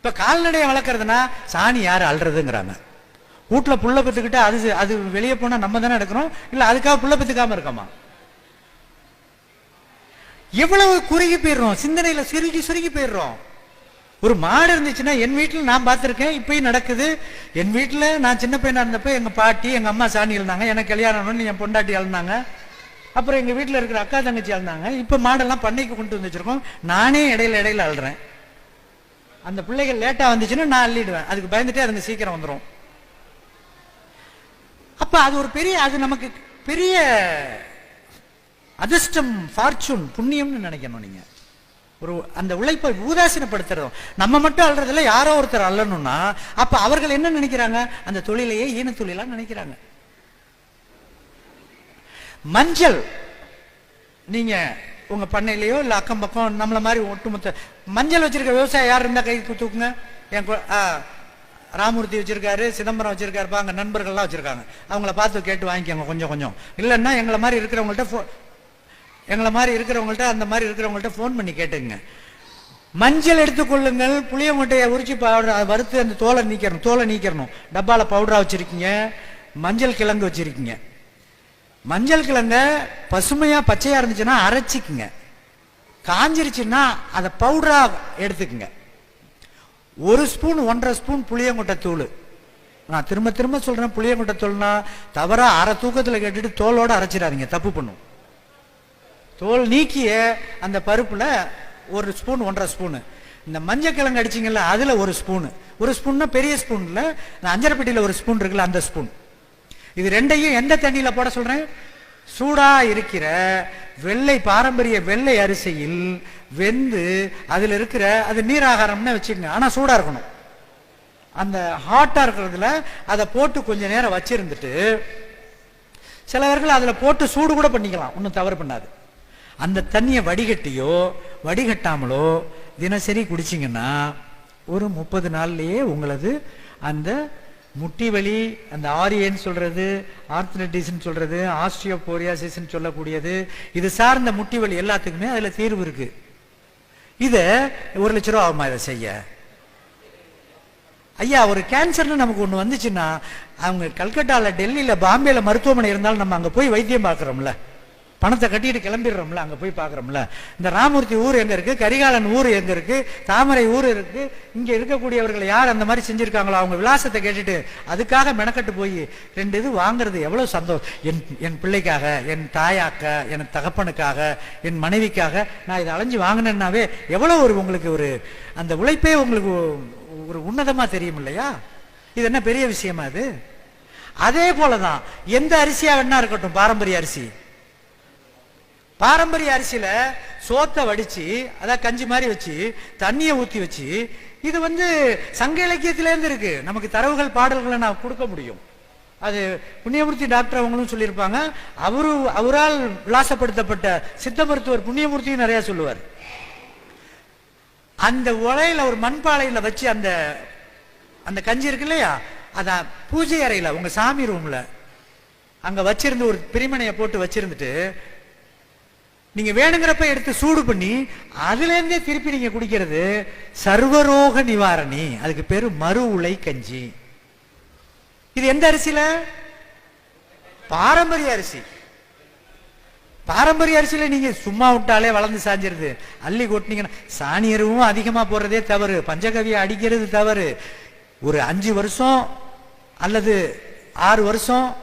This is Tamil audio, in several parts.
இப்போ கால்நடையை வளர்க்குறதுனா சாணி யார் அல்றதுங்கிறாங்க வீட்டில் புள்ள பெத்துக்கிட்டு அது அது வெளியே போனால் நம்ம தானே எடுக்கிறோம் இல்லை அதுக்காக புள்ள பத்துக்காமல் இருக்கோமா? எவ்வளவு குறுகி போயிடுறோம். சிந்தனையில் சுருகி சுருகி போயிடுறோம். ஒரு மாடு இருந்துச்சுன்னா என் வீட்டில் நான் பார்த்துருக்கேன் இப்பயும் நடக்குது. என் வீட்டில் நான் சின்ன பையனாக இருந்தப்போ எங்கள் பாட்டி எங்கள் அம்மா சாணி எழுந்தாங்க எனக்கு கல்யாணம்னு என் பொண்டாட்டி எழுந்தாங்க அப்புறம் எங்கள் வீட்டில் இருக்கிற அக்கா தங்கச்சி எழுந்தாங்க இப்போ மாடெல்லாம் பண்ணைக்கு கொண்டு வந்துச்சிருக்கோம் நானே இடையில இடையில அழுறேன் அந்த பிள்ளைகள் லேட்டா வந்துச்சுன்னா நான் அள்ளிடுவேன். அதுக்கு பயந்துட்டே அதுங்க சீக்கிரம் வந்துடும் அப்ப அது ஒரு பெரிய அது நமக்கு பெரிய அதிர்ஷ்டம் ஃபார்ச்சூன் புண்ணியம்னு நினைக்கணும் நீங்க. ஒரு அந்த உழைப்பை ஊதாசீனப்படுத்துறதும். நம்ம மட்டும் அல்றதில்ல யாரோ ஒருத்தர் அல்லணும்னா அப்ப அவர்கள் என்ன நினைக்கிறாங்க? அந்த தொழிலையே ஈன தொழிலா நினைக்கிறாங்க. மஞ்சள் நீங்க உங்க பண்ணையிலயோ இல்ல அக்கம் பக்கம் நம்மள மாதிரி ஒட்டுமொத்த மஞ்சள் வச்சிருக்க விவசாயம் யார் இருந்தா கைக்கு தூக்குங்க? என் ஆ, ராமூர்த்தி வச்சிருக்காரு சிதம்பரம் வச்சுருக்காருப்பா அங்க நண்பர்கள்லாம் வச்சிருக்காங்க. அவங்கள பார்த்து கேட்டு வாங்கிக்கோங்க கொஞ்சம் கொஞ்சம். இல்லைன்னா எங்களை மாதிரி இருக்கிறவங்கள்ட்ட ஃபோ எங்களை மாதிரி இருக்கிறவங்கள்ட்ட அந்த மாதிரி இருக்கிறவங்கள்ட்ட ஃபோன் பண்ணி கேட்டுங்க மஞ்சள் எடுத்துக்கொள்ளுங்கள் புளிய மூட்டையை உரிச்சு பவுடர் வறுத்து அந்த தோலை நீக்கிறணும் தோலை நீக்கிறணும் டப்பால பவுடரா வச்சிருக்கீங்க மஞ்சள் கிழங்கு வச்சிருக்கீங்க. மஞ்சள் கிழங்க பசுமையா பச்சையா இருந்துச்சுன்னா அரைச்சிக்குங்க. காஞ்சிருச்சுன்னா அதை பவுடரா எடுத்துக்குங்க. ஒரு ஸ்பூன் ஒன்றரை ஸ்பூன் புளியங்கொட்டை தூள். நான் திரும்ப திரும்ப சொல்றேன் புளியங்கொட்டை தூள்னா தவறா அரை தூக்கத்துல கேட்டுட்டு தோலோட அரைச்சிடாதீங்க தப்பு பண்ணும். தோல் நீக்கிய அந்த பருப்புல ஒரு ஸ்பூன் ஒன்றரை ஸ்பூனு இந்த மஞ்சள் கிழங்கு அடிச்சிங்கல்ல அதுல ஒரு ஸ்பூனு ஒரு ஸ்பூன்னா பெரிய ஸ்பூன்ல இந்த அஞ்சரைப்பட்டியில ஒரு ஸ்பூன் இருக்குல்ல அந்த ஸ்பூன் இது ரெண்டையும் எந்த தண்ணியில் போட சொல்றேன்? சூடா இருக்கிற வெள்ளை பாரம்பரிய வெள்ளை அரிசியில் வெந்து அதில் இருக்கிற அது நீராகாரம்னு வச்சுக்கோங்க. ஆனால் சூடா இருக்கணும். அந்த ஹாட்டா இருக்கிறதுல அதை போட்டு கொஞ்ச நேரம் வச்சிருந்துட்டு சிலவர்கள் அதில் போட்டு சூடு கூட பண்ணிக்கலாம். ஒன்றும் தவறு பண்ணாது. அந்த தண்ணியை வடிகட்டியோ வடிகட்டாமலோ தினசரி குடிச்சிங்கன்னா ஒரு முப்பது நாள்லயே உங்களது அந்த முட்டி வலி அந்த ஆரியன்னு சொல்றது ஆர்த்தனட்டிஸ்ன்னு சொல்றது ஆஸ்ட்ரியோபோரியாசிஸ்ன்னு சொல்லக்கூடியது இது சார்ந்த முட்டி வலி எல்லாத்துக்குமே அதில் தீர்வு இருக்கு. இதை ஒரு லட்ச ரூபா ஆகுமா இதை செய்ய? ஐயா ஒரு கேன்சர்னு நமக்கு ஒன்று வந்துச்சுன்னா அவங்க கல்கட்டாவில் டெல்லியில் பாம்பேயில் மருத்துவமனை இருந்தாலும் நம்ம அங்கே போய் வைத்தியம் பார்க்குறோம்ல. பணத்தை கட்டிட்டு கிளம்பிடுறோம்ல அங்க போய் பார்க்குறோம்ல. இந்த ராமூர்த்தி ஊர் எங்க இருக்கு? கரிகாலன் ஊர் எங்க இருக்கு? தாமரை ஊர் இருக்கு? இங்க இருக்கக்கூடியவர்கள் யார் அந்த மாதிரி செஞ்சிருக்காங்களோ அவங்க விலாசத்தை கேட்டுட்டு அதுக்காக மெனக்கட்டு போய் ரெண்டு இது வாங்குறது எவ்வளவு சந்தோஷம். என் என் பிள்ளைக்காக என் தாயாக்க என் தகப்பனுக்காக என் மனைவிக்காக நான் இதை அலைஞ்சு வாங்கினேன்னாவே எவ்வளவு ஒரு உங்களுக்கு ஒரு அந்த உழைப்பே உங்களுக்கு ஒரு உன்னதமா தெரியும் இல்லையா? இது என்ன பெரிய விஷயமா அது? அதே போலதான் எந்த அரிசியா வேணா இருக்கட்டும் பாரம்பரிய அரிசி. பாரம்பரிய அரிசியில் சோத்தை வடித்து அதான் கஞ்சி மாதிரி வச்சு தண்ணியை ஊற்றி வச்சு இது வந்து சங்க இலக்கியத்திலேருந்து இருக்குது நமக்கு தரவுகள் பாடல்களை நான் கொடுக்க முடியும். அது புண்ணியமூர்த்தி டாக்டர் அவங்களும் சொல்லியிருப்பாங்க. அவரு அவரால் விலாசப்படுத்தப்பட்ட சித்த மருத்துவர் புண்ணியமூர்த்தியும் நிறையா சொல்லுவார். அந்த உலையில் ஒரு மண்பாலையில் வச்சு அந்த அந்த கஞ்சி இருக்கு இல்லையா? அதான் பூஜை அறையில் உங்கள் சாமி ரூமில் அங்கே வச்சிருந்து ஒரு பிரிமனையை போட்டு வச்சிருந்துட்டு நீங்க வேணுங்கிறப்ப எடுத்து சூடு பண்ணி அதுல இருந்தே திருப்பி நீங்க குடிக்கிறது சர்வரோக நிவாரணி. அதுக்கு பேரு மறு உலை கஞ்சி. இது எந்த அரிசியில? பாரம்பரிய அரிசி. பாரம்பரிய அரிசியில நீங்க சும்மா விட்டாலே வளர்ந்து சாஞ்சிருது. அள்ளி கொட்டினீங்கன்னா சாணியருவும் அதிகமா போடுறதே தவறு. பஞ்சகவியை அடிக்கிறது தவறு. ஒரு அஞ்சு வருஷம் அல்லது ஆறு வருஷம்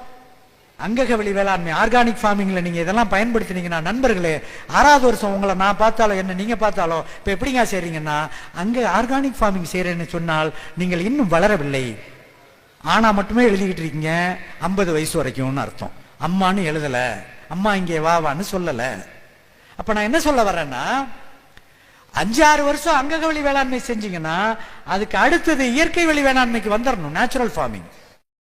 அங்ககவழி வேளாண்மை ஆர்கானிக் ஃபார்மிங்கில் நீங்கள் இதெல்லாம் பயன்படுத்தினீங்கன்னா நண்பர்களே ஆறாவது வருஷம் உங்களை நான் பார்த்தாலும் என்ன நீங்கள் பார்த்தாலும் இப்போ எப்படிங்க செய்கிறீங்கன்னா அங்கே ஆர்கானிக் ஃபார்மிங் செய்கிறேன்னு சொன்னால் நீங்கள் இன்னும் வளரவில்லை. ஆனால் மட்டுமே எழுதிக்கிட்டு இருக்கீங்க ஐம்பது வயசு வரைக்கும்னு அர்த்தம். அம்மான்னு எழுதலை. அம்மா இங்கே வா வான்னு அப்போ நான் என்ன சொல்ல வரேன்னா அஞ்சு ஆறு வருஷம் அங்கக வழி வேளாண்மை செஞ்சீங்கன்னா அதுக்கு அடுத்தது இயற்கை வழி வேளாண்மைக்கு வந்துடணும் நேச்சுரல் ஃபார்மிங்